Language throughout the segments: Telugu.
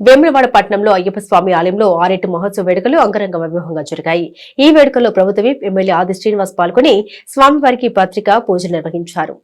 వేములవాడ పట్టణంలో అయ్యప్ప స్వామి ఆలయంలో ఆరేటి మహోత్సవ వేడుకలు అంగరంగ వైభవంగా జరిగాయి. ఈ వేడుకల్లో ప్రభుత్వ ఎమ్మెల్యే ఆది శ్రీనివాస్ పాల్గొని స్వామివారికి పత్రిక పూజలు నిర్వహించారు.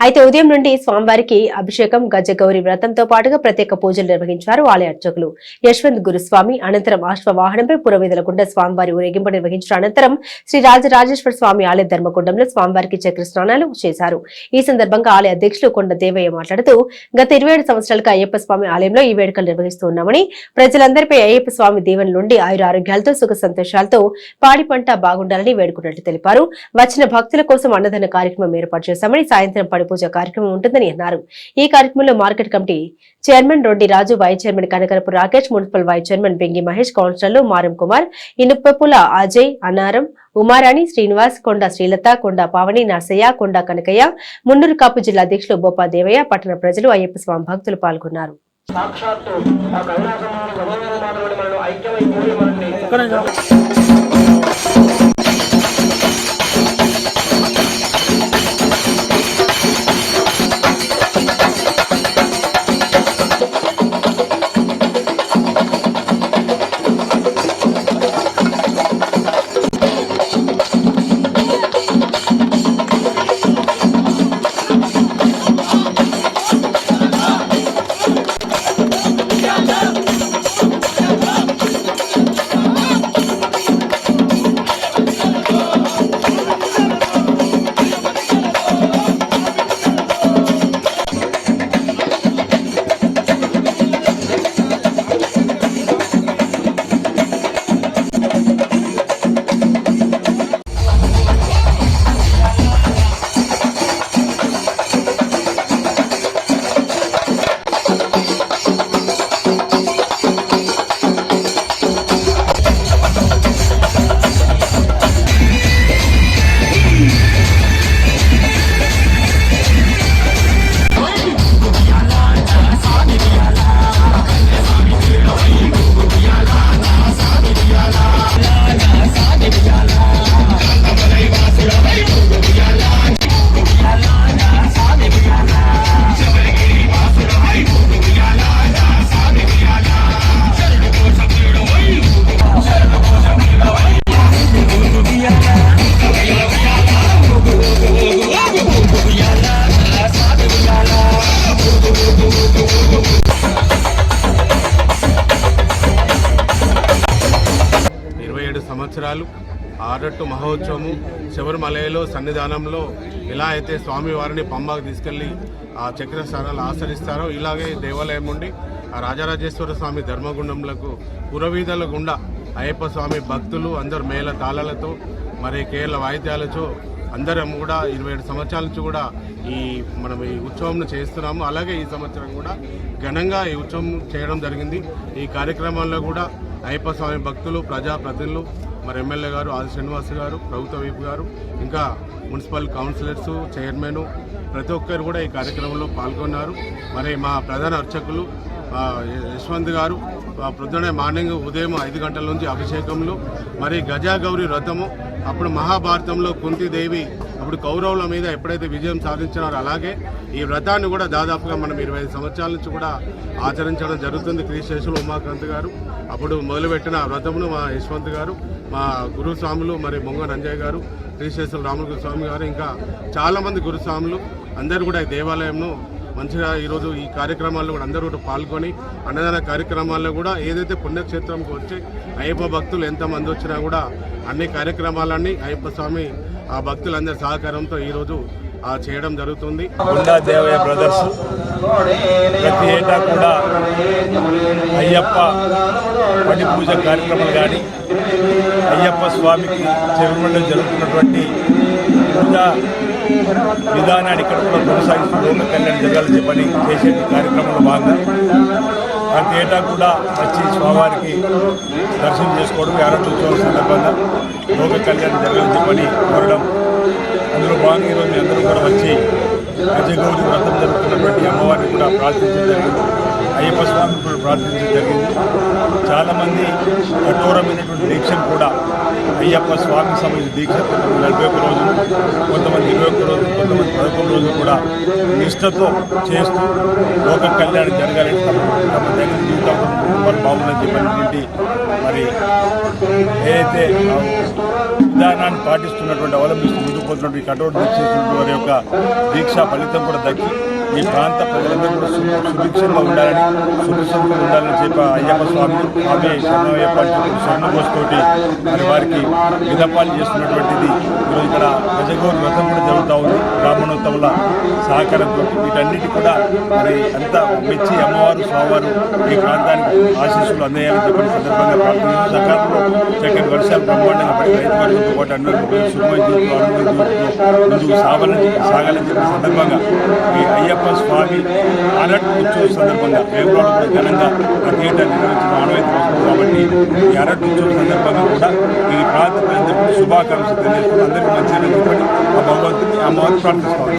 అయితే ఉదయం నుండి స్వామివారికి అభిషేకం గజగౌరి వ్రతంతో పాటుగా ప్రత్యేక పూజలు నిర్వహించారు ఆలయ అర్చకులు యశ్వంత్ గురుస్వామి. అనంతరం అశ్వవాహనంపై పురవీధుల గుండా స్వామివారి ఊరేగింపు నిర్వహించిన అనంతరం శ్రీ రాజరాజేశ్వర స్వామి ఆలయ ధర్మకుండంలో స్వామివారికి చక్ర స్నానాలు చేశారు. ఈ సందర్భంగా ఆలయ అధ్యక్షులు కొండ దేవయ్య మాట్లాడుతూ గత ఇరవై ఏడు సంవత్సరాలుగా అయ్యప్ప స్వామి ఆలయంలో ఈ వేడుకలు నిర్వహిస్తూ ఉన్నామని ప్రజలందరిపై అయ్యప్ప స్వామి దీవెన నుండి ఆయుర ఆరోగ్యాలతో సుఖ సంతోషాలతో పాడి పంట బాగుండాలని వేడుకున్నట్లు తెలిపారు. వచ్చిన భక్తుల కోసం అన్నదాన కార్యక్రమం ఏర్పాటు చేశామని సాయంత్రం పడి పూజ కార్యక్రమం ఉంటుందని అన్నారు. ఈ కార్యక్రమంలో market committee chairman Roddi Raju vice chairman Kanakarapu Rakesh municipal vice chairman Bengi Mahesh కౌన్సిలర్లు మారం కుమార్ ఇనుప్పపుల అజయ్ అనారం ఉమారాణి శ్రీనివాస్ కొండ శ్రీలత కొండ పావని నర్సయ్య కొండ కనకయ్య మున్నూరు కాపు జిల్లా అధ్యక్షులు బొప్ప దేవయ్య పట్టణ ప్రజలు అయ్యప్ప స్వామి భక్తులు పాల్గొన్నారు. సాక్షాత్తు సంవత్సరాలు ఆరట్టు మహోత్సవము శబరిమలయలో సన్నిధానంలో ఎలా అయితే స్వామివారిని పంబాకు తీసుకెళ్ళి ఆ చక్రస్థానాలు ఆచరిస్తారో ఇలాగే దేవాలయం ఉండి ఆ రాజరాజేశ్వర స్వామి ధర్మగుండంలకు పురవీధుల గుండా అయ్యప్ప స్వామి భక్తులు అందరు మేళ తాళాలతో మరి కేరళ వాయిద్యాలతో అందరం కూడా ఇరవై ఏడు సంవత్సరాల నుంచి కూడా ఈ మనం ఈ ఉత్సవం చేస్తున్నాము. అలాగే ఈ సంవత్సరం కూడా ఘనంగా ఈ ఉత్సవం చేయడం జరిగింది. ఈ కార్యక్రమంలో కూడా అయ్యప్ప స్వామి భక్తులు ప్రజాప్రతినిధులు మరి ఎమ్మెల్యే గారు ఆది శ్రీనివాస్ గారు ప్రభుత్వ వైపు గారు ఇంకా మున్సిపల్ కౌన్సిలర్స్ చైర్మన్ ప్రతి ఒక్కరు కూడా ఈ కార్యక్రమంలో పాల్గొన్నారు. మరి మా ప్రధాన అర్చకులు యశ్వంత్ గారు ప్రొద్దునే మార్నింగ్ ఉదయం ఐదు గంటల నుంచి అభిషేకంలో మరి గజాగౌరి వ్రతము అప్పుడు మహాభారతంలో కుంతిదేవి అప్పుడు కౌరవుల మీద ఎప్పుడైతే విజయం సాధించినారో అలాగే ఈ వ్రతాన్ని కూడా దాదాపుగా మనం ఇరవై ఐదు సంవత్సరాల నుంచి కూడా ఆచరించడం జరుగుతుంది. క్రీశేషులు ఉమాకాంత్ గారు అప్పుడు మొదలుపెట్టిన వ్రతమును మా యశ్వంత్ గారు మా గురుస్వాములు మరి మొంగ నంజయ్ గారు శ్రీశేషులు రాములు స్వామి గారు ఇంకా చాలామంది గురుస్వాములు అందరూ కూడా ఈ దేవాలయంను మంచిగా ఈరోజు ఈ కార్యక్రమాల్లో కూడా అందరూ కూడా పాల్గొని అన్నదాన కార్యక్రమాల్లో కూడా ఏదైతే పుణ్యక్షేత్రంకి వచ్చి అయ్యప్ప భక్తులు ఎంతమంది వచ్చినా కూడా అన్ని కార్యక్రమాలన్నీ అయ్యప్ప స్వామి ఆ భక్తులందరి సహకారంతో ఈరోజు ఆ చేయడం జరుగుతుంది. గుండా దేవయ్య బ్రదర్స్ ప్రతి ఏటా కూడా అయ్యప్ప పడి పూజ కార్యక్రమాలు కానీ అయ్యప్ప స్వామికి చెవిమండలి జరుగుతున్నటువంటి పూజా విధానాన్ని ఇక్కడ కూడా కొనసాగిస్తూ లోక కళ్యాణం జరగాలని చెప్పని చేసే కార్యక్రమంలో భాగంగా ప్రతి ఏటా కూడా వచ్చి స్వామివారికి దర్శనం చేసుకోవడం ఆరోగ్యోత్సవం సందర్భంగా లోక కళ్యాణం జరగాలని చెప్పని కోరడం. అందులో భాగంగా ఈరోజు మీ అందరూ కూడా వచ్చి గజగౌరి వ్రతం జరుగుతున్నటువంటి అమ్మవారిని కూడా ప్రార్థించడం జరిగింది. అయ్యప్ప స్వామిని కూడా ప్రార్థించడం జరిగింది. చాలామంది కఠోరమైనటువంటి అయ్యప్ప స్వామి సమయ దీక్ష నలభై ఒక్క రోజులు కొంతమంది ఇరవై ఒక్క రోజులు కొంతమంది పదకొండు రోజులు కూడా నిష్ఠతో చేస్తూ లోక కళ్యాణం జరగాలి తమ తమ దగ్గర జీవితం బాగుందని చెప్పినటువంటి మరి ఏదైతే విధానాన్ని పాటిస్తున్నటువంటి అవలంబిస్తూ ముందుకు పోతున్నటువంటి కఠోర దీక్ష వారి యొక్క దీక్ష ఫలితం కూడా దక్కి ఈ ప్రాంత ప్రజలందరూ కూడా సుభిక్షంగా ఉండాలని సుభిక్షంగా ఉండాలని చెప్పి అయ్యప్ప స్వామి స్వామి శరణయ్యప్ప అని మరి వారికి విధపాలు చేస్తున్నటువంటిది ఈరోజు ఇక్కడ గజగోరు వ్రతం కూడా జరుగుతూ ఉంది. బ్రాహ్మణోత్సవుల సహకారంతో వీటన్నిటి కూడా మరి అంతా మెచ్చి అమ్మవారు స్వామివారు ఈ ప్రాంతానికి ఆశీస్సులు అందేయాలని చెప్పిన సందర్భంగా ప్రార్థన సకాలంలో చక్కటి వర్షాలు బ్రహ్మాండంగా పడి రైతు వర్గంతో పాటు అందరూ ముందుకు సాగాలని సాగాలని చెప్పిన సందర్భంగా ఈ అయ్యప్ప స్వామి అలర్ట్ ఉత్సవం సందర్భంగా వేపురాలు కూడా ఘనంగా ప్రతి ఏటా నిర్వహించిన ఆనవాయితీ కాబట్టి ఈ అలర్ట్ ఉత్సవం సందర్భంగా కూడా ఈ ప్రాంత ప్రజలకు శుభాకాంక్షలు తెలియజేసుకుని అందరికీ మంచి ఆ భగవంతుని అమ్మవారిని ప్రార్థిస్తాం